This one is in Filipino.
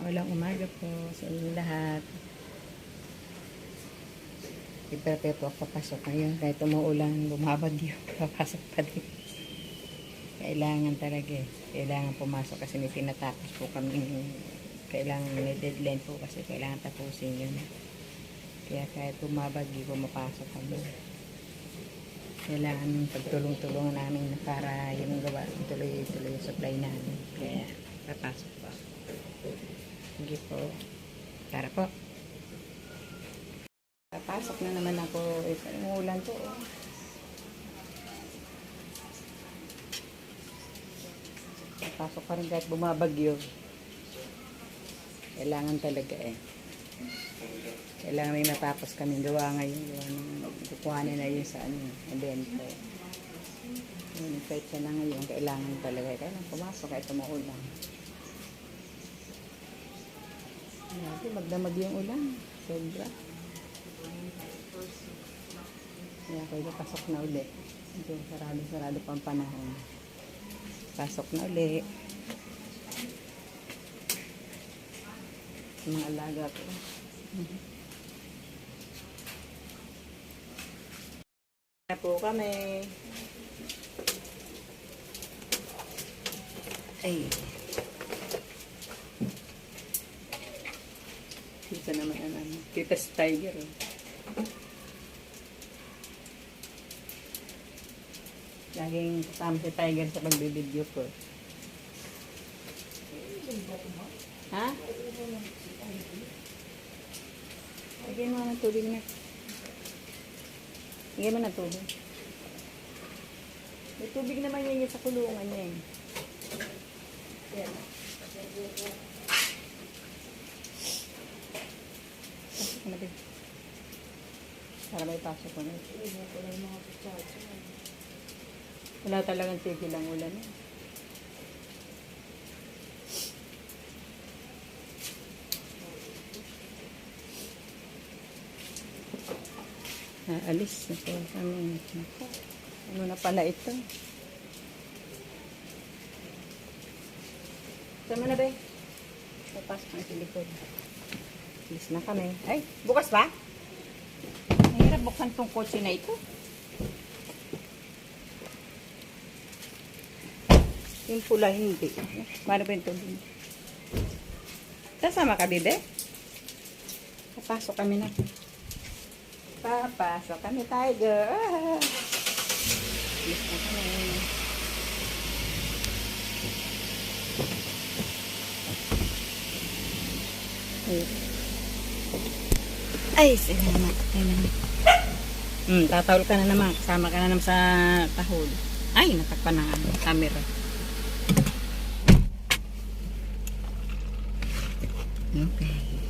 Walang umaga po sa inyo lahat. Iprepare po ako papasok ngayon. Kahit umuulan, bumabad yun. Papasok pa din. Kailangan talaga eh. Kailangan pumasok kasi may tinatapos po kami. Kailangan may deadline po kasi kailangan tapusin yun. Kaya kahit bumabag, di po mapasok kami. Kailangan pagtulong-tulong namin na para yung gawa, tuloy-tuloy supply namin. Kaya papasok po. Sige po. Tara po. Papasok na naman ako. Ito yung ulan to. Oh. Papasok pa rin kahit bumabagyo. Kailangan talaga eh. Kailangan may matapos kaming gawa ngayon. Gawa ng na yun sa ano, evento. Yun, kahit siya na ngayon, kailangan talaga. Kailangan pumasok kahit umuulan. Grabe, magdamag yung ulan. Sobra. Kaya pwede pasok na uli. Ito, sarado-sarado pang panahon. Pasok na uli. Mga alaga ko. Na po kami. Ay. Dito naman ano. Titas Tiger. Laging kasama si Tiger sa pagbibideo ko. Ha? Lagyan mo ng tubig na. Lagyan mo ng tubig. May tubig naman yan sa kulungan niya eh. Yan. Pasok na din. Para may pasok ko na. Wala talagang tigil ang ulan eh. Aalis na po kami. Ano na pala ito? Sama na ba? Papasok na sa likod. Alis na kami. Ay, bukas ba? Mahirap buksan tong kotse na ito. Yung pula hindi. Paano ba tubig? Kasama ka, bibe? Papasok kami na. Papasok kami, tiger. Ah! Yes. Ay, salamat. Salamat. Hmm, tatawal ka na naman. Kasama ka na naman sa tahol. Ay, natakpan na ang camera. Okay.